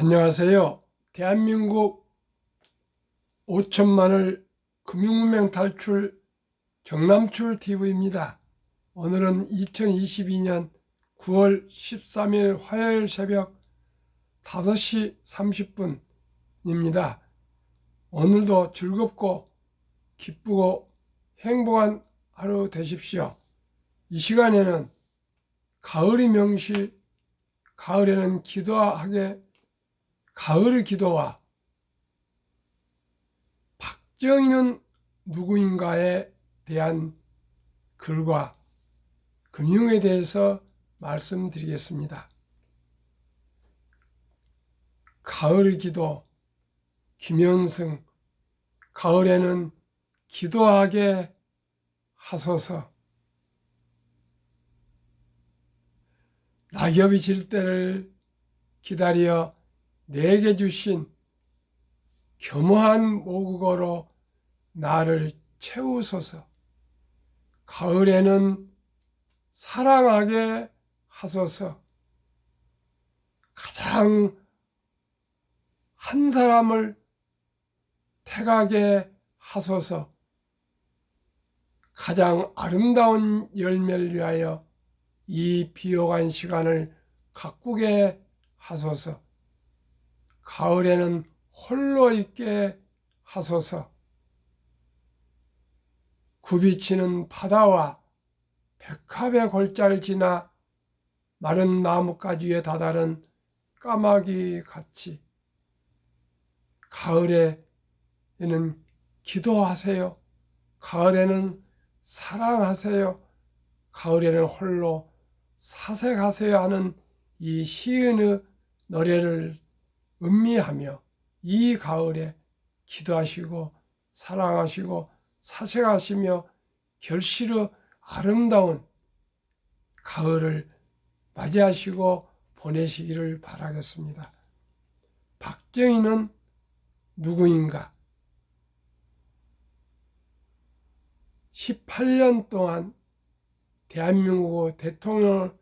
안녕하세요. 대한민국 5천만을 금융문명 탈출 경남출 TV입니다. 오늘은 2022년 9월 13일 화요일 새벽 5시 30분입니다. 오늘도 즐겁고 기쁘고 행복한 하루 되십시오. 이 시간에는 가을이 명시, 가을에는 기도하게 가을의 기도와 박정희는 누구인가에 대한 글과 금융에 대해서 말씀드리겠습니다. 가을의 기도, 김현승, 가을에는 기도하게 하소서. 낙엽이 질 때를 기다려 내게 주신 겸허한 모국어로 나를 채우소서. 가을에는 사랑하게 하소서. 가장 한 사람을 택하게 하소서. 가장 아름다운 열매를 위하여 이 비옥한 시간을 가꾸게 하소서. 가을에는 홀로 있게 하소서. 굽이치는 바다와 백합의 골짜를 지나 마른 나뭇가지 위에 다다른 까마귀 같이 가을에는 기도하세요. 가을에는 사랑하세요. 가을에는 홀로 사색하세요 하는 이 시인의 노래를 음미하며 이 가을에 기도하시고 사랑하시고 사색하시며 결실의 아름다운 가을을 맞이하시고 보내시기를 바라겠습니다. 박정희는 누구인가? 18년 동안 대한민국 대통령을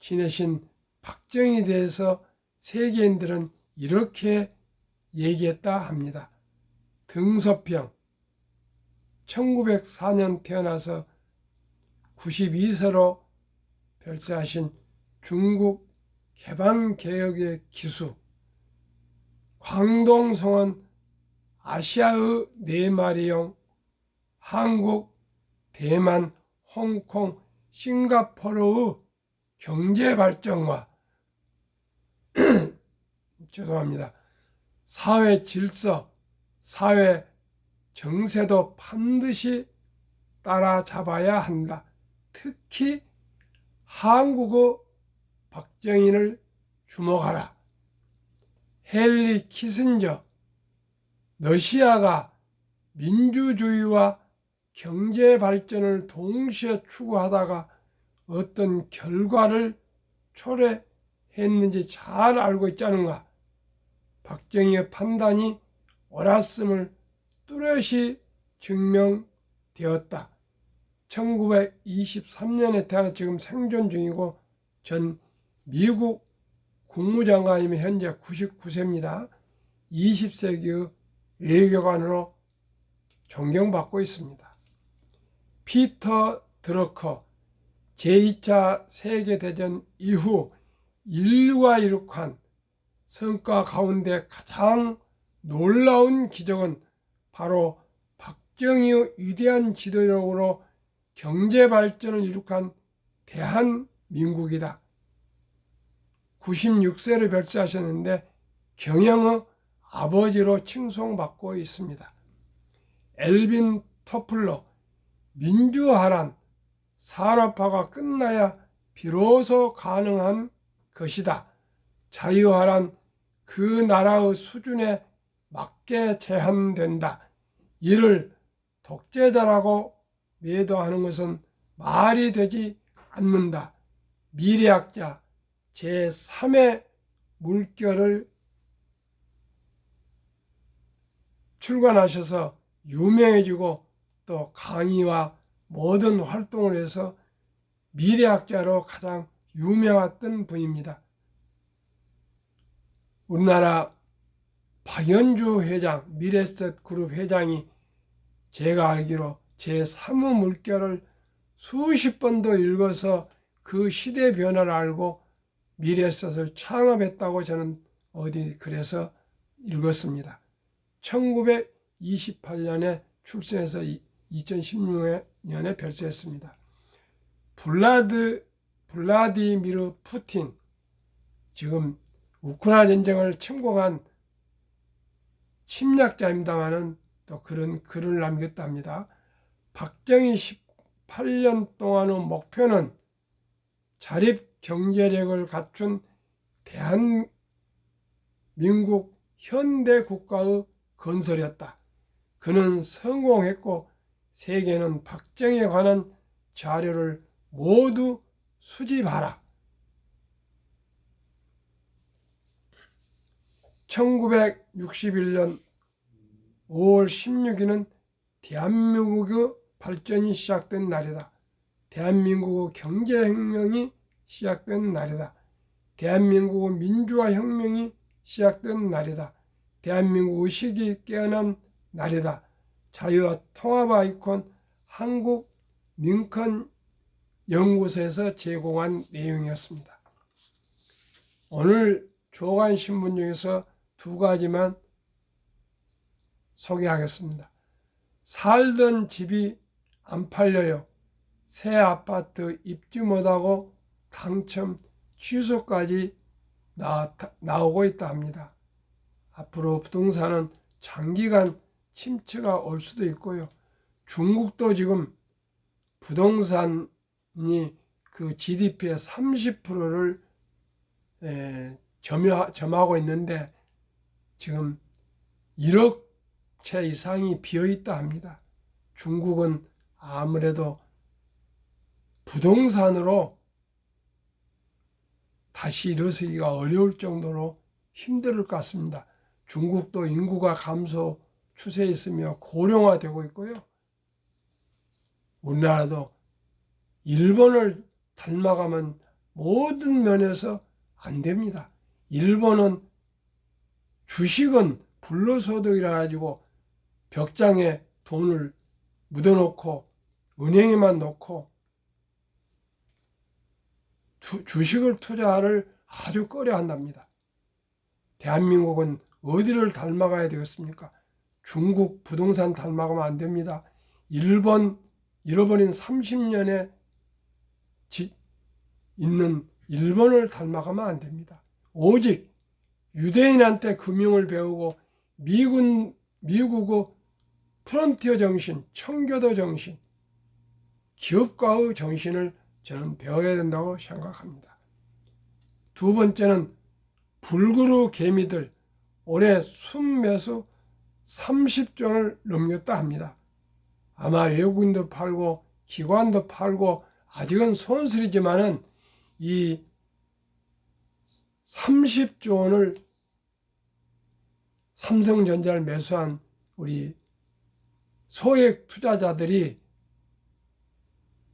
지내신 박정희에 대해서 세계인들은 이렇게 얘기했다 합니다. 등서평 1904년 태어나서 92세로 별세하신 중국 개방개혁의 기수 광동성은 아시아의 네 마리용 한국, 대만, 홍콩, 싱가포르의 경제 발전과 죄송합니다. 사회 질서, 사회 정세도 반드시 따라잡아야 한다. 특히 한국의 박정희를 주목하라. 헨리 키슨저, 러시아가 민주주의와 경제 발전을 동시에 추구하다가 어떤 결과를 초래했는지 잘 알고 있지 않은가? 박정희의 판단이 옳았음을 뚜렷이 증명되었다. 1923년에 태어나 지금 생존 중이고 전 미국 국무장관이며 현재 99세입니다. 20세기의 외교관으로 존경받고 있습니다. 피터 드러커 제2차 세계대전 이후 인류가 이룩한 성과 가운데 가장 놀라운 기적은 바로 박정희의 위대한 지도력으로 경제 발전을 이룩한 대한민국이다. 96세를 별세하셨는데 경영의 아버지로 칭송받고 있습니다. 엘빈 터플러 민주화란 산업화가 끝나야 비로소 가능한 것이다. 자유화란 그 나라의 수준에 맞게 제한된다. 이를 독재자라고 매도하는 것은 말이 되지 않는다. 미래학자 제3의 물결을 출간하셔서 유명해지고 또 강의와 모든 활동을 해서 미래학자로 가장 유명했던 분입니다. 우리나라 박연주 회장, 미래셋 그룹 회장이 제가 알기로 제 사무 물결을 수십 번도 읽어서 그 시대 변화를 알고 미래셋을 창업했다고 저는 어디 그래서 읽었습니다. 1928년에 출생해서 2016년에 별세했습니다. 블라드 블라디미르 푸틴 지금 우크라이나 전쟁을 침공한 침략자입니다마는 또 그런 글을 남겼답니다. 박정희 18년 동안의 목표는 자립 경제력을 갖춘 대한민국 현대 국가의 건설이었다. 그는 성공했고 세계는 박정희에 관한 자료를 모두 수집하라. 1961년 5월 16일은 대한민국의 발전이 시작된 날이다. 대한민국의 경제혁명이 시작된 날이다. 대한민국의 민주화혁명이 시작된 날이다. 대한민국 의식이 깨어난 날이다. 자유와 통합 아이콘 한국 링컨 연구소에서 제공한 내용이었습니다. 오늘 조간 신문 중에서 두 가지만 소개하겠습니다. 살던 집이 안 팔려요. 새 아파트 입지 못하고 당첨 취소까지 나, 나오고 있다 합니다. 앞으로 부동산은 장기간 침체가 올 수도 있고요. 중국도 지금 부동산이 그 GDP의 30%를 점유, 점하고 있는데 지금 1억 채 이상이 비어 있다 합니다. 중국은 아무래도 부동산으로 다시 일어서기가 어려울 정도로 힘들 것 같습니다. 중국도 인구가 감소 추세에 있으며 고령화되고 있고요. 우리나라도 일본을 닮아가면 모든 면에서 안 됩니다. 일본은 주식은 불로소득이라 가지고 벽장에 돈을 묻어놓고 은행에만 놓고 투, 주식을 투자를 아주 꺼려 한답니다. 대한민국은 어디를 닮아가야 되겠습니까? 중국 부동산 닮아가면 안 됩니다. 일본 잃어버린 30년에 있는 일본을 닮아가면 안 됩니다. 오직 유대인한테 금융을 배우고 미군 미국의 프론티어 정신, 청교도 정신, 기업가의 정신을 저는 배워야 된다고 생각합니다. 두 번째는 불그루 개미들 올해 순매수 30조를 넘겼다 합니다. 아마 외국인도 팔고 기관도 팔고 아직은 손실이지만은 이 30조 원을 삼성전자를 매수한 우리 소액 투자자들이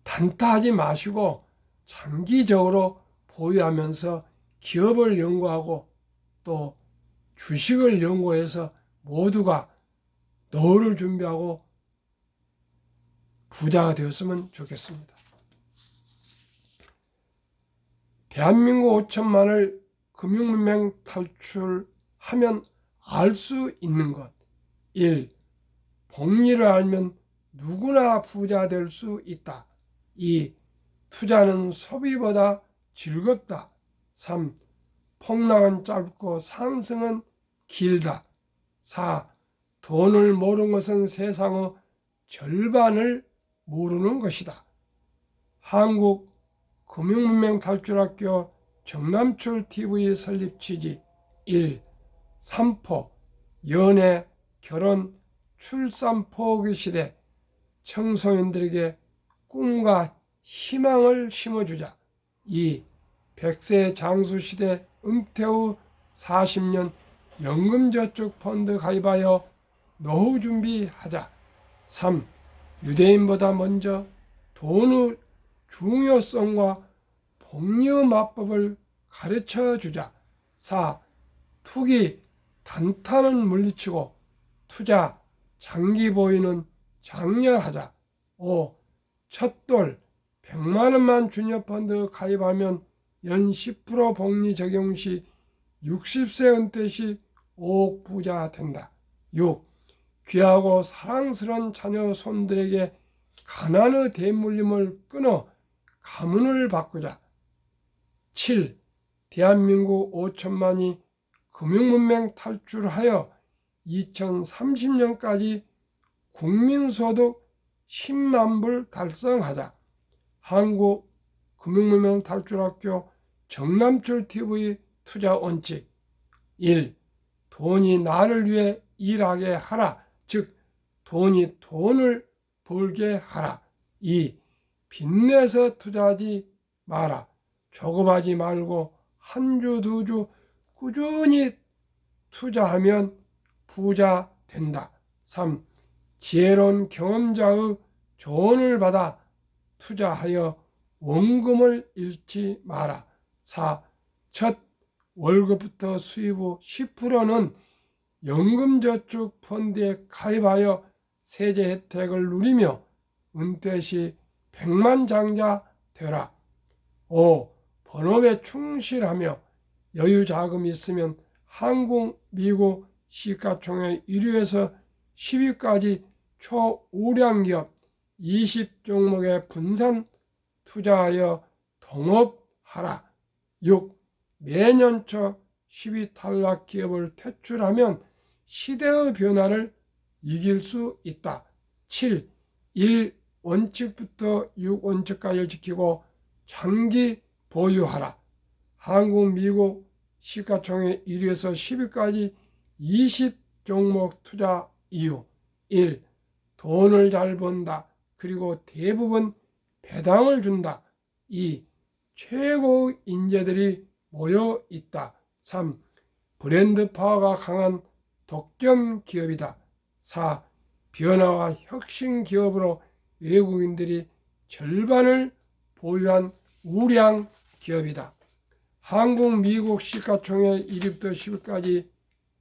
단타하지 마시고 장기적으로 보유하면서 기업을 연구하고 또 주식을 연구해서 모두가 노후를 준비하고 부자가 되었으면 좋겠습니다. 대한민국 5천만을 금융문명 탈출하면 알 수 있는 것. 1. 복리를 알면 누구나 부자 될 수 있다. 2. 투자는 소비보다 즐겁다. 3. 폭락은 짧고 상승은 길다. 4. 돈을 모르는 것은 세상의 절반을 모르는 것이다. 한국 금융문명 탈출학교 정남출 TV 설립 취지 1. 삼포 연애, 결혼, 출산 포기 시대 청소년들에게 꿈과 희망을 심어주자. 2. 백세 장수 시대 은퇴 후 40년 연금저축펀드 가입하여 노후 준비하자. 3. 유대인보다 먼저 돈의 중요성과 복리의 마법을 가르쳐 주자. 4. 투기 단타는 물리치고 투자 장기 보유는 장려하자. 5. 첫돌 100만 원만 주녀 펀드 가입하면 연 10% 복리 적용 시 60세 은퇴 시 5억 부자 된다. 6. 귀하고 사랑스러운 자녀 손들에게 가난의 대물림을 끊어 가문을 바꾸자. 7. 대한민국 5천만이 금융문맹 탈출하여 2030년까지 국민소득 10만 불 달성하자. 한국 금융문맹 탈출학교 정남출 TV 투자 원칙 1. 돈이 나를 위해 일하게 하라. 즉 돈이 돈을 벌게 하라. 2. 빚내서 투자하지 마라. 조급하지 말고 한 주 두주 꾸준히 투자하면 부자 된다. 3. 지혜로운 경험자의 조언을 받아 투자하여 원금을 잃지 마라. 4. 첫 월급부터 수입 후 10%는 연금저축 펀드에 가입하여 세제 혜택을 누리며 은퇴 시 백만장자 되라. 5. 본업에 충실하며 여유 자금이 있으면 한국, 미국 시가총액 1위에서 10위까지 초우량 기업 20종목에 분산 투자하여 동업하라. 6. 매년 초 10위 탈락 기업을 퇴출하면 시대의 변화를 이길 수 있다. 7. 1. 원칙부터 6 원칙까지 지키고 장기 보유하라. 한국, 미국 시가총액 1위에서 10위까지 20종목 투자 이유 1. 돈을 잘 번다. 그리고 대부분 배당을 준다. 2. 최고 인재들이 모여 있다. 3. 브랜드 파워가 강한 독점 기업이다. 4. 변화와 혁신 기업으로 외국인들이 절반을 보유한 우량 기업이다. 한국, 미국 시가총액 1위부터 10위까지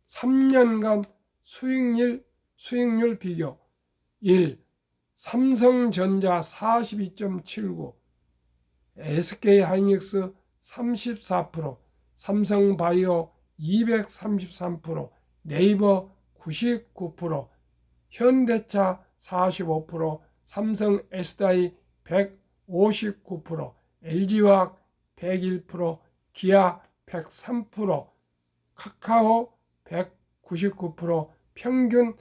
3년간 수익률, 수익률 비교. 1. 삼성전자 42.79 SK 하이닉스 34%, 삼성바이오 233%, 네이버 99%, 현대차 45%, 삼성 SDI 159%, LG화학 101%, 기아 103%, 카카오 199%, 평균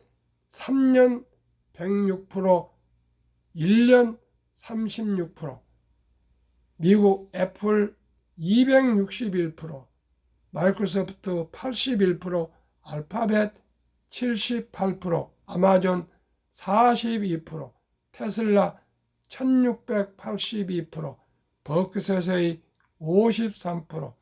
3년 106%, 1년 36%, 미국 애플 261%, 마이크로소프트 81%, 알파벳 78%, 아마존 42%, 테슬라 1682%, 버크셔의 53%,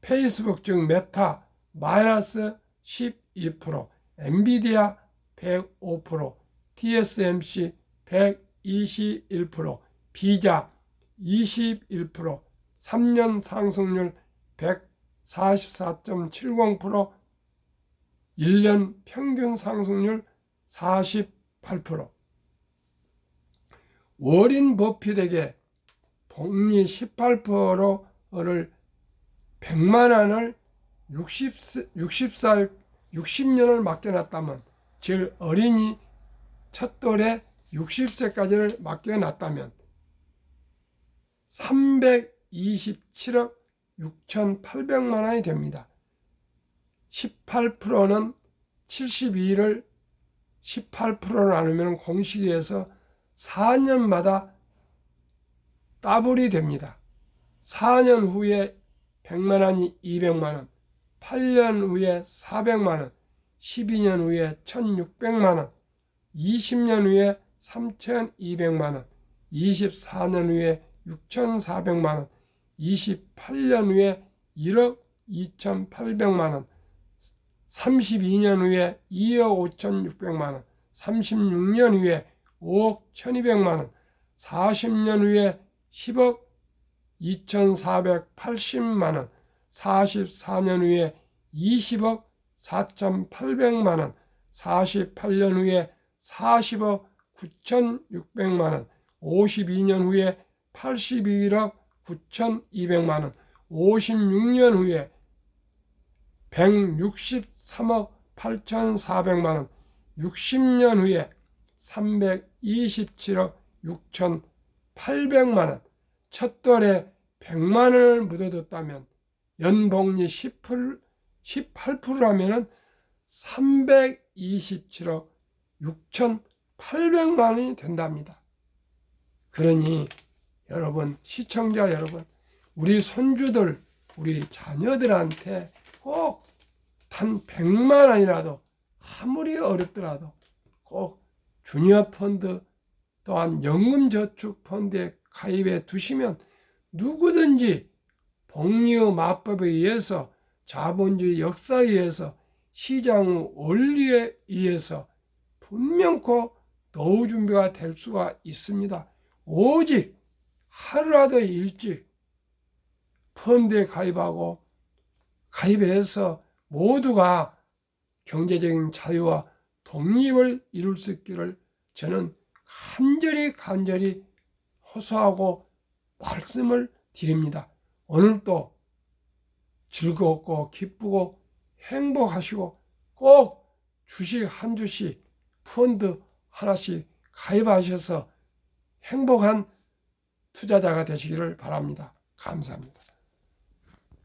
페이스북 즉 메타 마이너스 12%, 엔비디아 105%, TSMC 121%, 비자 21%, 3년 상승률 144.70%, 1년 평균 상승률 48%. 워린 버핏에게 복리 18%를 100만 원을 60, 60살 60년을 맡겨놨다면 즉 어린이 첫돌에 60세까지를 맡겨놨다면 327억 6,800만 원이 됩니다. 18%는 72를 18%로 나누면 공식에서 4년마다 더블이 됩니다. 4년 후에 100만 원이 200만 원, 8년 후에 400만 원, 12년 후에 1600만 원, 20년 후에 3200만 원, 24년 후에 6400만 원, 28년 후에 1억 2800만 원, 32년 후에 2억 5600만 원, 36년 후에 5억 1200만 원, 40년 후에 10억 2480만 원, 44년 후에 20억 4,800만 원, 48년 후에 40억 9,600만 원, 52년 후에 81억 9,200만 원, 56년 후에 163억 8,400만 원, 60년 후에 327억 6,800만 원, 첫 돌에 100만 원을 묻어뒀다면 연복리 10% 18%라면은 327억 6,800만 원이 된답니다. 그러니 여러분 시청자 여러분 우리 손주들 우리 자녀들한테 꼭 단 100만 원이라도 아무리 어렵더라도 꼭 주니어 펀드 또한 연금저축 펀드에 가입해 두시면 누구든지 복리의 마법에 의해서 자본주의 역사에 의해서 시장 원리에 의해서 분명코 노후 준비가 될 수가 있습니다. 오직 하루라도 일찍 펀드에 가입하고 가입해서 모두가 경제적인 자유와 독립을 이룰 수 있기를 저는 간절히 간절히 호소하고 말씀을 드립니다. 오늘도 즐겁고 기쁘고 행복하시고 꼭 주식 한 주씩 펀드 하나씩 가입하셔서 행복한 투자자가 되시기를 바랍니다. 감사합니다.